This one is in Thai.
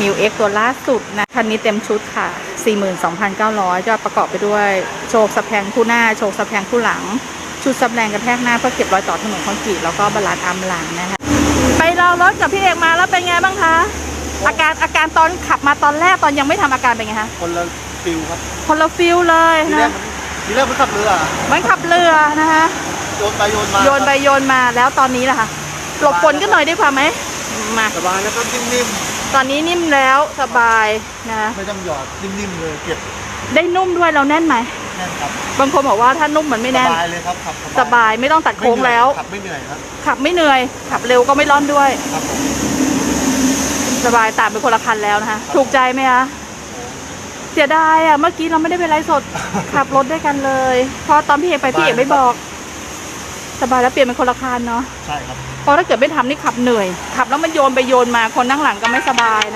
มิวเอ็กตัวล่าสุดนะ คันนี้เต็มชุดค่ะ 42,900 จะประกอบไปด้วยโชคสะแพงคู่หน้า โชคสะแพงคู่หลัง ชุดซับแรงกระแทกหน้าเพื่อเก็บรอยต่อถนนคอนกรีตแล้วก็บาลานซ์อัมหลังนะคะ ไปรอรถกับพี่เอกมาแล้วเป็นไงบ้างคะ อาการอาการตอนขับมาตอนแรกตอนยังไม่ทำอาการเป็นไงคะ คนละฟิลครับ คนละฟิลเลยทีแรนะกทีแรกมันขับเรือเหมันขับเรือนะคะโยนไปโยนมา โยนไปโยนมาแล้วตอนนี้ล่ะคะหลบฝนกันหน่อยดีกว่าไหมมาสบายแล้วก็นิ่ม ตอนนี้นิ่มแล้วสบายนะๆไม่ต้องหยอดนิ่มๆเลยเก็บได้นุ่มด้วยเราแน่นไหมแน่นครับบางคนบอกว่าถ้านุ่มมันไม่สแน่น บายเลยครับขับสบายไม่ต้องตัดโค้งแล้ว ขับไม่เหนื่อยครับขับไม่เหนื่อยขับเร็วก็ไม่ร้อนด้วย ครับผมสบายต่างเป็นคนละคันแล้วนะคะถูกใจไหมคะเสียดายอะเมื่อกี้เราไม่ได้ไปไลฟ์สดขับรถด้วยกันเลยเพราะตอนพี่เอกไปพี่เอกไม่บอก สบายแล้วเปลี่ยนเป็นคนละคันเนาะใช่ครับเพราะถ้าเกิดไม่ทำนี่ขับเหนื่อยขับแล้วมันโยนไปโยนมาคนนั่งหลังก็ไม่สบายนะ